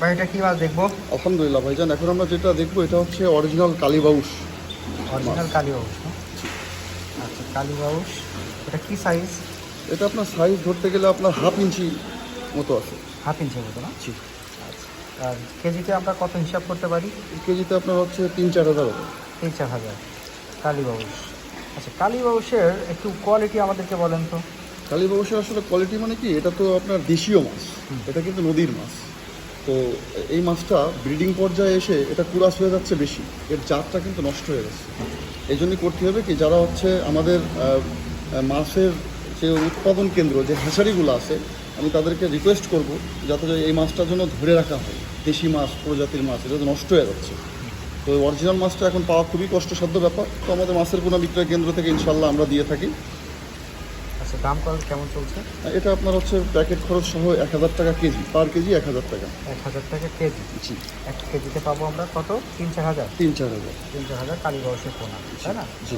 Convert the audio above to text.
ভাই এটা কি মাছ দেখব? আলহামদুলিল্লাহ ভাইজান এখন আমরা যেটা দেখব এটা হচ্ছে অরিজিনাল কালীবাউস অরিজিনাল কালীবাউস? আচ্ছা কালীবাউস এটা কি সাইজ এটা আপনার সাইজ ধরতে গেলে আপনার হাফ ইঞ্চি মতো আছে। হাফ ইঞ্চের মতো না? জি। আচ্ছা আর কেজিতে আমরা কত হিসাব করতে পারি? কেজিতে আপনার হচ্ছে তিন চার হাজার তিন চার হাজার। কালীবাউস আচ্ছা কালীবাউসের একটু কোয়ালিটি আমাদেরকে বলেন তো। কালীবাউসের আসলে কোয়ালিটি মানে কি? এটা তো আপনার দেশীয় মাছ। এটা কিন্তু নদীর মাছ। তো এই মাছটা ব্রিডিং পর্যায়ে এসে এটা কুরাস হয়ে যাচ্ছে বেশি। এর জাতটা কিন্তু নষ্ট হয়ে যাচ্ছে এই জন্যই করতে হবে কি, যারা হচ্ছে আমাদের মাছের যে উৎপাদন কেন্দ্র, যে হ্যাচারিগুলো আছে, আমি তাদেরকে রিকোয়েস্ট করব যাতে এই মাছটার জন্য ধরে রাখা হয়। দেশি মাছ, প্রজাতির মাছ, এটা নষ্ট হয়ে যাচ্ছে। তো অরিজিনাল মাছটা এখন পাওয়া খুবই কষ্টসাধ্য ব্যাপার। তো আমাদের মাছের কোনো বিক্রয় কেন্দ্র থেকে ইনশাল্লাহ আমরা দিয়ে থাকি। আচ্ছা দাম কত কেমন চলছে? এটা আপনার হচ্ছে প্যাকেট খরচ সহ এক হাজার টাকা কেজি পার কেজি এক হাজার টাকা। এক হাজার টাকা কেজি? জি। এক কেজিতে পাবো আমরা কত? তিন চার হাজার? তিন চার হাজার। তিন চার হাজার কালীগঞ্জের পোনা তাই না? জি।